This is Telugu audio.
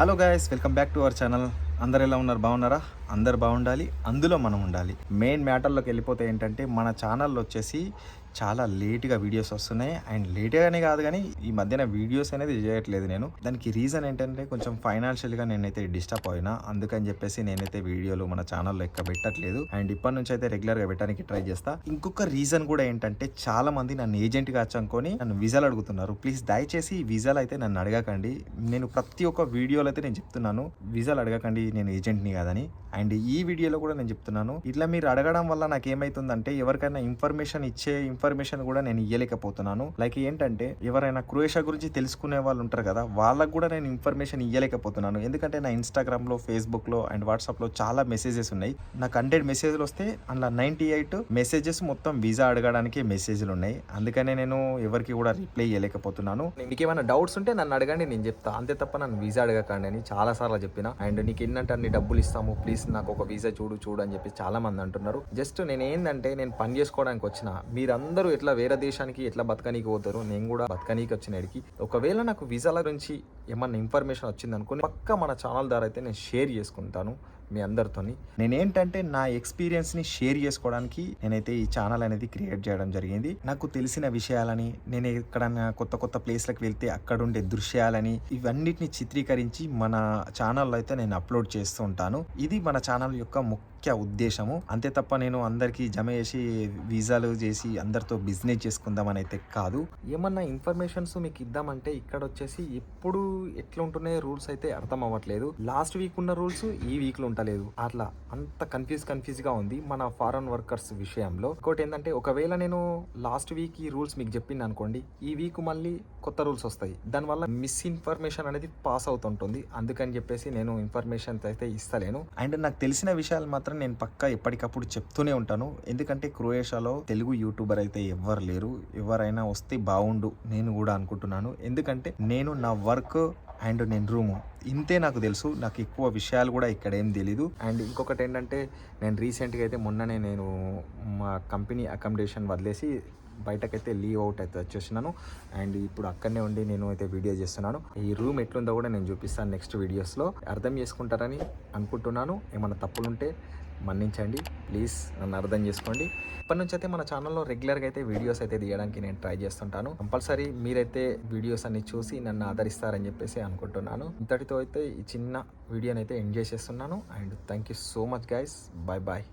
Hello guys welcome back to our channel అందరు ఎలా ఉన్నారు? బాగున్నారా? అందరు బాగుండాలి అందులో మనం ఉండాలి. మెయిన్ మ్యాటర్లోకి వెళ్ళిపోతే ఏంటంటే మన ఛానల్లో వచ్చేసి చాలా లేట్గా వీడియోస్ వస్తున్నాయి. అండ్ లేట్గానే కాదు కానీ ఈ మధ్యన వీడియోస్ అనేది చేయట్లేదు నేను. దానికి రీజన్ ఏంటంటే కొంచెం ఫైనాన్షియల్గా నేనైతే డిస్టర్బ్ అయినా అందుకని చెప్పేసి నేనైతే వీడియోలు మన ఛానల్లో ఎక్క పెట్టట్లేదు. అండ్ ఇప్పటి నుంచి అయితే రెగ్యులర్గా పెట్టడానికి ట్రై చేస్తా. ఇంకొక రీజన్ కూడా ఏంటంటే చాలా మంది నన్ను ఏజెంట్గా వచ్చనుకొని నన్ను విజాలు అడుగుతున్నారు. ప్లీజ్ దయచేసి ఈ విజాలు అయితే నన్ను అడగకండి. నేను ప్రతి ఒక్క వీడియోలో అయితే నేను చెప్తున్నాను విజాలు అడగకండి నేను ఏజెంట్ని కాదని. అండ్ ఈ వీడియోలో కూడా నేను చెప్తున్నాను. ఇట్లా మీరు అడగడం వల్ల నాకు ఏమైతుందంటే ఎవరికైనా ఇన్ఫర్మేషన్ ఇచ్చే ఇన్ఫర్మేషన్ కూడా నేను ఇవ్వలేకపోతున్నాను లైక్ ఏంటంటే ఎవరైనా క్రొయేషియా గురించి తెలుసుకునే వాళ్ళు ఉంటారు కదా వాళ్ళకు కూడా నేను ఇన్ఫర్మేషన్ ఇవ్వలేకపోతున్నాను ఎందుకంటే నా ఇన్స్టాగ్రామ్లో ఫేస్బుక్లో అండ్ వాట్సాప్లో చాలా మెసేజెస్ ఉన్నాయి. నాకు హండ్రెడ్ మెసేజ్లు వస్తే అందులో నైంటీ ఎయిట్ మెసేజెస్ మొత్తం వీసా అడగడానికి మెసేజ్లు ఉన్నాయి. అందుకనే నేను ఎవరికి కూడా రిప్లై ఇవ్వలేకపోతున్నాను మీకు ఏమైనా డౌట్స్ ఉంటే నన్ను అడగండి నేను చెప్తా. అంతే తప్ప నన్ను వీసా అడగకండి అని చాలా సార్లు చెప్పిన. అండ్ నీకు ఎన్నంటే అన్ని డబ్బులు ఇస్తాము ప్లీజ్ నాకు ఒక వీసా చూడు చూడు అని చెప్పి చాలా మంది అంటున్నారు. జస్ట్ నేను ఏంటంటే నేను పని చేసుకోవడానికి వచ్చిన మీరందరూ ఎట్లా వేరే దేశానికి ఎట్లా బతకనీకి పోతారు నేను కూడా బతకనీకి వచ్చిన ఎడికి ఒకవేళ నాకు వీసాల గురించి ఏమన్నా ఇన్ఫర్మేషన్ వచ్చింది అనుకుని పక్క మన ఛానల్ ద్వారా అయితే నేను షేర్ చేసుకుంటాను. మీ అందరితోని. నేనేంటంటే నా ఎక్స్పీరియన్స్ని షేర్ చేసుకోవడానికి నేనైతే ఈ ఛానల్ అనేది క్రియేట్ చేయడం జరిగింది. నాకు తెలిసిన విషయాలని నేను ఎక్కడన్నా కొత్త కొత్త ప్లేస్లకు వెళ్తే అక్కడ ఉండే దృశ్యాలని ఇవన్నిటిని చిత్రీకరించి మన ఛానల్లో అయితే నేను అప్లోడ్ చేస్తూ ఉంటాను. ఇది మన ఛానల్ యొక్క ముఖ్య ముఖ్య ఉద్దేశము. అంతే తప్ప నేను అందరికీ జమ చేసి వీసాలు చేసి అందరితో బిజినెస్ చేసుకుందామని అయితే కాదు. ఏమన్నా ఇన్ఫర్మేషన్స్ మీకు ఇద్దామంటే ఇక్కడ వచ్చేసి ఎప్పుడు ఎట్లా ఉంటున్నాయి రూల్స్ అయితే అర్థం అవ్వట్లేదు. లాస్ట్ వీక్ ఉన్న రూల్స్ ఈ వీక్లో ఉండలేదు. అట్లా అంత కన్ఫ్యూజ్ కన్ఫ్యూజ్గా ఉంది మన ఫారెన్ వర్కర్స్ విషయంలో. ఇంకోటి ఏంటంటే ఒకవేళ నేను లాస్ట్ వీక్ ఈ రూల్స్ మీకు చెప్పింది అనుకోండి ఈ వీక్ మళ్ళీ కొత్త రూల్స్ వస్తాయి. దానివల్ల మిస్ ఇన్ఫర్మేషన్ అనేది పాస్ అవుతుంటుంది. అందుకని చెప్పేసి నేను ఇన్ఫర్మేషన్ అయితే ఇస్తలేను. అండ్ నాకు తెలిసిన విషయాలు మాత్రం మాత్రం నేను పక్కా ఎప్పటికప్పుడు చెప్తూనే ఉంటాను. ఎందుకంటే క్రొయేషియాలో తెలుగు యూట్యూబర్ అయితే ఎవ్వరు లేరు. ఎవరైనా వస్తే బాగుండు నేను కూడా అనుకుంటున్నాను. ఎందుకంటే నేను నా వర్క్ అండ్ నేను రూము. ఇంతే నాకు తెలుసు. నాకు ఎక్కువ విషయాలు కూడా ఇక్కడ ఏం తెలీదు. అండ్ ఇంకొకటి ఏంటంటే నేను రీసెంట్గా అయితే మొన్ననే నేను మా కంపెనీ అకామిడేషన్ వదిలేసి బయటకైతే లీవ్ అవుట్ అయితే వచ్చేసినాను. అండ్ ఇప్పుడు అక్కడనే ఉండి నేను అయితే వీడియో చేస్తున్నాను. ఈ రూమ్ ఎట్లుందో కూడా నేను చూపిస్తాను నెక్స్ట్ వీడియోస్లో. అర్థం చేసుకుంటారని అనుకుంటున్నాను. ఏమైనా తప్పులుంటే మన్నించండి. ప్లీజ్ నన్ను అర్థం చేసుకోండి. ఇప్పటి నుంచి అయితే మన ఛానల్లో రెగ్యులర్గా అయితే వీడియోస్ అయితే తీయడానికి నేను ట్రై చేస్తుంటాను. కంపల్సరీ మీరైతే వీడియోస్ అన్ని చూసి నన్ను ఆదరిస్తారని చెప్పేసి అనుకుంటున్నాను. ఇంతటితో అయితే ఈ చిన్న వీడియోని అయితే ఎండ్ చేసేస్తున్నాను. And thank you so much guys bye bye